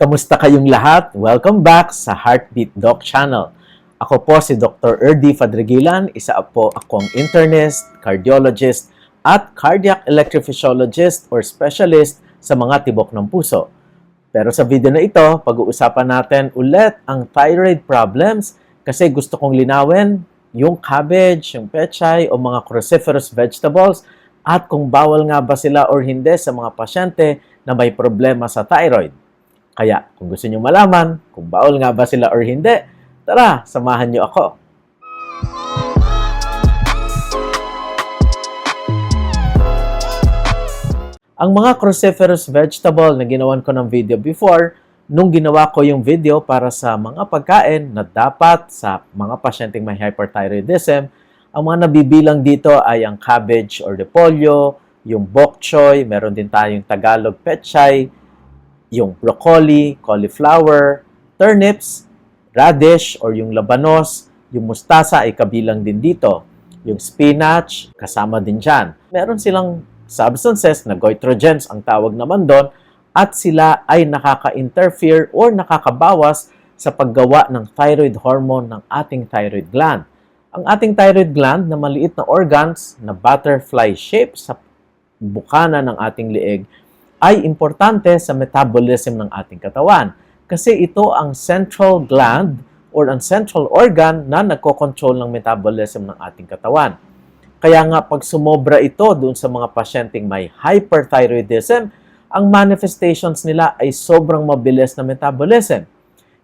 Kamusta kayong lahat? Welcome back sa Heartbeat Doc Channel. Ako po si Dr. Erdi Fadregilan, isa po akong internist, cardiologist, at cardiac electrophysiologist or specialist sa mga tibok ng puso. Pero sa video na ito, pag-uusapan natin ulit ang thyroid problems kasi gusto kong linawin yung cabbage, yung pechay o mga cruciferous vegetables at kung bawal nga ba sila or hindi sa mga pasyente na may problema sa thyroid. Kaya kung gusto nyo malaman kung bawal nga ba sila or hindi, tara, samahan nyo ako. Ang mga cruciferous vegetable na ginawan ko ng video before, nung ginawa ko yung video para sa mga pagkain na dapat sa mga pasyenteng may hyperthyroidism, ang mga nabibilang dito ay ang cabbage or repolyo, yung bok choy, meron din tayong Tagalog pechay, yung broccoli, cauliflower, turnips, radish or yung labanos, yung mustasa ay kabilang din dito. Yung spinach, kasama din dyan. Meron silang substances na goitrogens ang tawag naman doon at sila ay nakaka-interfere or nakakabawas sa paggawa ng thyroid hormone ng ating thyroid gland. Ang ating thyroid gland na maliit na organs na butterfly shape sa bukana ng ating lieg ay importante sa metabolism ng ating katawan kasi ito ang central gland or ang central organ na nagkocontrol ng metabolism ng ating katawan. Kaya nga pag sumobra ito doon sa mga pasyenteng may hyperthyroidism, ang manifestations nila ay sobrang mabilis na metabolism.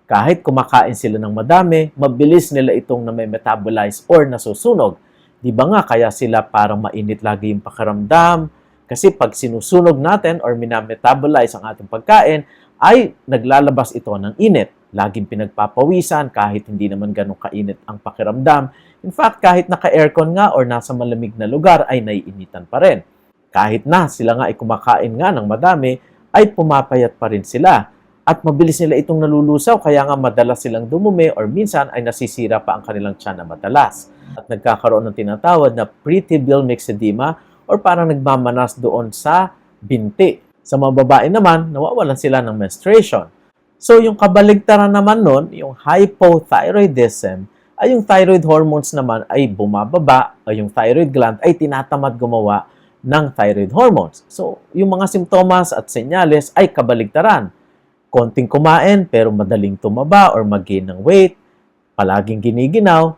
Kahit kumakain sila ng madami, mabilis nila itong na may metabolize or nasusunog. Di ba nga kaya sila parang mainit lagi yung pakiramdam? Kasi pag sinusunog natin or minametabolize ang ating pagkain, ay naglalabas ito ng init. Laging pinagpapawisan kahit hindi naman ganun kainit ang pakiramdam. In fact, kahit naka-aircon nga or nasa malamig na lugar ay naiinitan pa rin. Kahit na sila nga ay kumakain nga ng madami, ay pumapayat pa rin sila. At mabilis nila itong nalulusaw kaya nga madalas silang dumumi or minsan ay nasisira pa ang kanilang tiyan na madalas. At nagkakaroon ng tinatawag na pretibial myxedema or parang nagmamanas doon sa binti. Sa mga babae naman, nawawalan sila ng menstruation. So, yung kabaligtaran naman nun, yung hypothyroidism, ay yung thyroid hormones naman ay bumababa o yung thyroid gland ay tinatamad gumawa ng thyroid hormones. So, yung mga simptomas at senyales ay kabaligtaran. Konting kumain pero madaling tumaba or mag-gain ng weight, palaging giniginaw,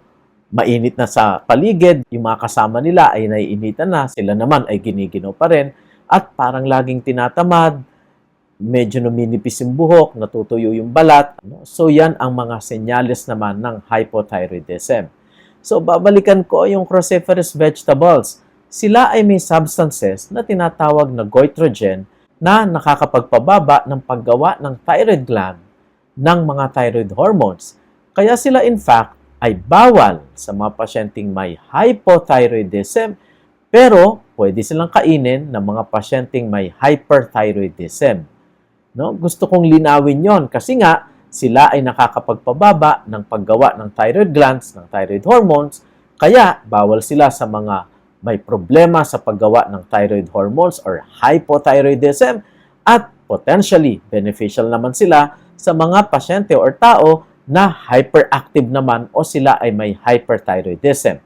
mainit na sa paligid, yung mga kasama nila ay naiinitan na, sila naman ay giniginaw pa rin, at parang laging tinatamad, medyo numinipis yung buhok, natutuyo yung balat. Ano? So, yan ang mga senyales naman ng hypothyroidism. So, babalikan ko yung cruciferous vegetables. Sila ay may substances na tinatawag na goitrogen na nakakapagpababa ng paggawa ng thyroid gland ng mga thyroid hormones. Kaya sila in fact ay bawal sa mga pasyenteng may hypothyroidism pero pwede silang kainin ng mga pasyenteng may hyperthyroidism. No? Gusto kong linawin yon kasi nga sila ay nakakapagpababa ng paggawa ng thyroid glands, ng thyroid hormones, kaya bawal sila sa mga may problema sa paggawa ng thyroid hormones or hypothyroidism at potentially beneficial naman sila sa mga pasyente or tao na hyperactive naman o sila ay may hyperthyroidism.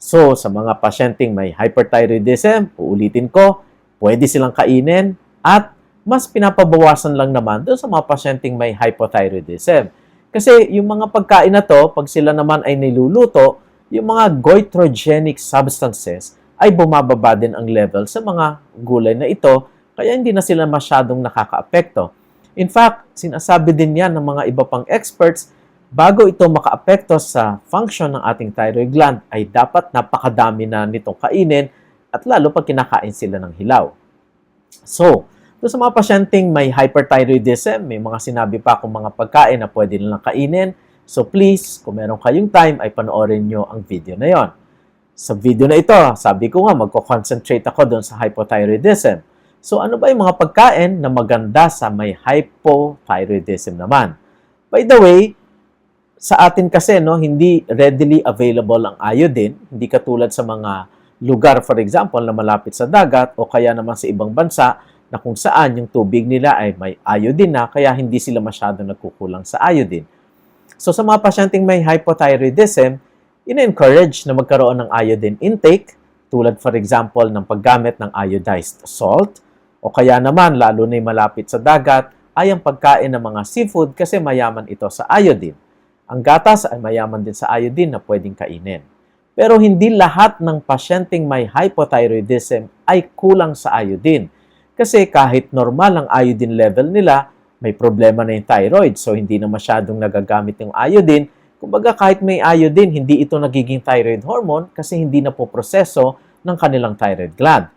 So, sa mga pasyenteng may hyperthyroidism, uulitin ko, pwede silang kainin at mas pinapabawasan lang naman doon sa mga pasyenteng may hypothyroidism. Kasi yung mga pagkain na to, pag sila naman ay niluluto, yung mga goitrogenic substances ay bumababa din ang level sa mga gulay na ito, kaya hindi na sila masyadong nakakaapekto. In fact, sinasabi din yan ng mga iba pang experts, bago ito makaapekto sa function ng ating thyroid gland, ay dapat napakadami na nitong kainin at lalo pag kinakain sila ng hilaw. So, doon sa mga pasyenteng may hyperthyroidism, may mga sinabi pa akong mga pagkain na pwede nilang kainin. So please, kung meron kayong time, ay panoorin nyo ang video na yon. Sa video na ito, sabi ko nga, magko-concentrate ako doon sa hypothyroidism. So ano ba yung mga pagkain na maganda sa may hypothyroidism naman? By the way, sa atin kasi, no, hindi readily available ang iodine. Hindi katulad sa mga lugar, for example, na malapit sa dagat o kaya naman sa ibang bansa na kung saan yung tubig nila ay may iodine na kaya hindi sila masyado nagkukulang sa iodine. So sa mga pasyenteng may hypothyroidism, in-encourage na magkaroon ng iodine intake tulad for example ng paggamit ng iodized salt o kaya naman lalo na yung malapit sa dagat ay ang pagkain ng mga seafood kasi mayaman ito sa iodine. Ang gatas ay mayaman din sa iodine na pwedeng kainin. Pero hindi lahat ng pasyenteng may hypothyroidism ay kulang sa iodine. Kasi kahit normal ang iodine level nila, may problema na yung thyroid. So, hindi na masyadong nagagamit yung iodine. Kumbaga, kahit may iodine, hindi ito nagiging thyroid hormone kasi hindi na po proseso ng kanilang thyroid gland.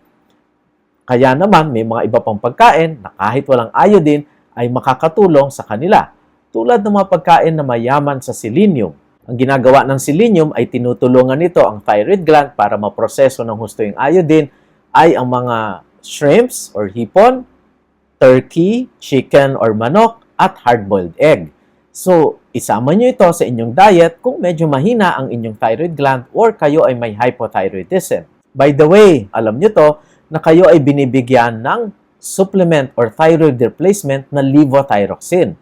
Kaya naman, may mga iba pang pagkain na kahit walang iodine ay makakatulong sa kanila. Tulad ng mga pagkain na mayaman sa selenium. Ang ginagawa ng selenium ay tinutulungan nito ang thyroid gland para maproseso ng husto yung iodine ay ang mga shrimps or hipon, turkey, chicken or manok, at hard-boiled egg. So, isama nyo ito sa inyong diet kung medyo mahina ang inyong thyroid gland or kayo ay may hypothyroidism. By the way, alam nyo to na kayo ay binibigyan ng supplement or thyroid replacement na levothyroxine.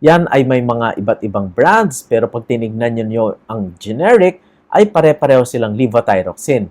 Yan ay may mga iba't ibang brands pero pag tinignan nyo ang generic ay pare-pareho silang levothyroxine.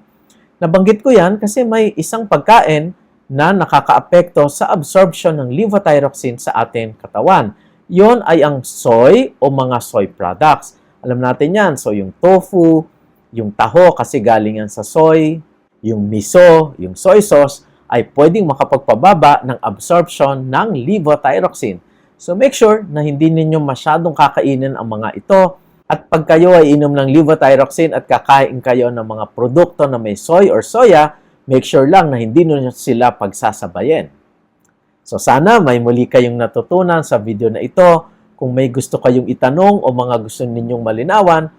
Nabanggit ko yan kasi may isang pagkain na nakakaapekto sa absorption ng levothyroxine sa ating katawan. Yon ay ang soy o mga soy products. Alam natin yan. So, yung tofu, yung taho kasi galing yan sa soy, yung miso, yung soy sauce, ay pwedeng makapagpababa ng absorption ng levothyroxine. So, make sure na hindi ninyo masyadong kakainin ang mga ito. At pag kayo ay inom ng levothyroxine at kakain kayo ng mga produkto na may soy or soya, make sure lang na hindi nyo sila pagsasabayin. So sana may muli kayong natutunan sa video na ito. Kung may gusto kayong itanong o mga gusto ninyong malinawan,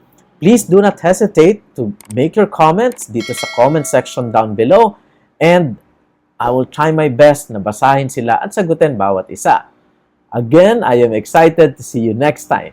please do not hesitate to make your comments dito sa comment section down below and I will try my best na basahin sila at sagutin bawat isa. Again, I am excited to see you next time.